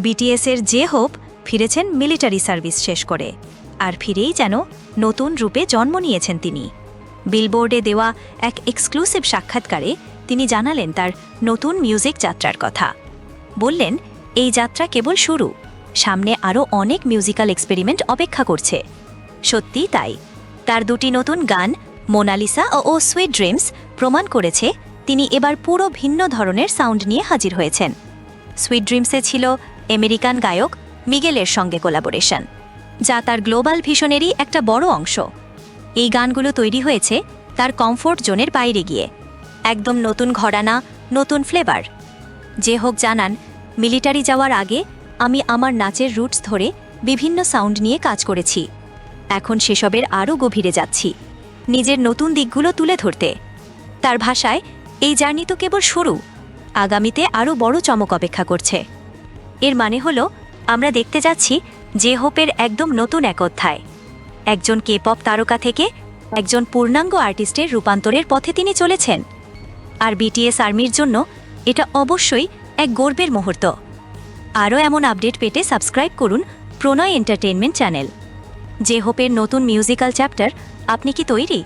বিটিএসের যে হোপ, ফিরেছেন military service শেষ করে। আর ফিরেই যেন নতুন রূপে জন্ম নিয়েছেন তিনি। বিলবোর্ডে দেওয়া এক এক্সক্লুসিভ সাক্ষাৎকারে তিনি জানালেন তার নতুন মিউজিক যাত্রার কথা। বললেন, এই যাত্রা কেবল শুরু। সামনে আরও অনেক মিউজিক্যাল এক্সপেরিমেন্ট অপেক্ষা করছে। সত্যিই তাই। তার দুটি নতুন গান, মোনালিসা ও ও সুইট ড্রিমস প্রমাণ করেছে তিনি এবার পুরো ভিন্ন ধরনের সাউন্ড নিয়ে হাজির হয়েছেন। সুইট ড্রিমসে ছিল আমেরিকান গায়ক মিগেলের সঙ্গে কোলাবোরেশন, যা তার গ্লোবাল ভিশনেরই একটা বড় অংশ। এই গানগুলো তৈরি হয়েছে তার কমফোর্ট জোনের বাইরে গিয়ে। একদম নতুন ঘরানা, নতুন ফ্লেভার। যে হোক জানান, মিলিটারি যাওয়ার আগে আমি আমার নাচের রুটস ধরে বিভিন্ন সাউন্ড নিয়ে কাজ করেছি। এখন সেসবের আরও গভীরে যাচ্ছি, নিজের নতুন দিকগুলো তুলে ধরতে। তার ভাষায়, এই জার্নি তো কেবল শুরু। আগামীতে আরও বড় চমক অপেক্ষা করছে। এর মানে হলো, আমরা দেখতে যাচ্ছি যে হোপের একদম নতুন এক অধ্যায়। একজন কে পপ তারকা থেকে একজন পূর্ণাঙ্গ আর্টিস্টের রূপান্তরের পথে তিনি চলেছেন। আর বিটিএস আর্মির জন্য এটা অবশ্যই এক গর্বের মুহূর্ত। আরও এমন আপডেট পেতে সাবস্ক্রাইব করুন প্রণয় এন্টারটেনমেন্ট চ্যানেল। যে হোপের নতুন মিউজিক্যাল চ্যাপ্টার আপনি কি তৈরি?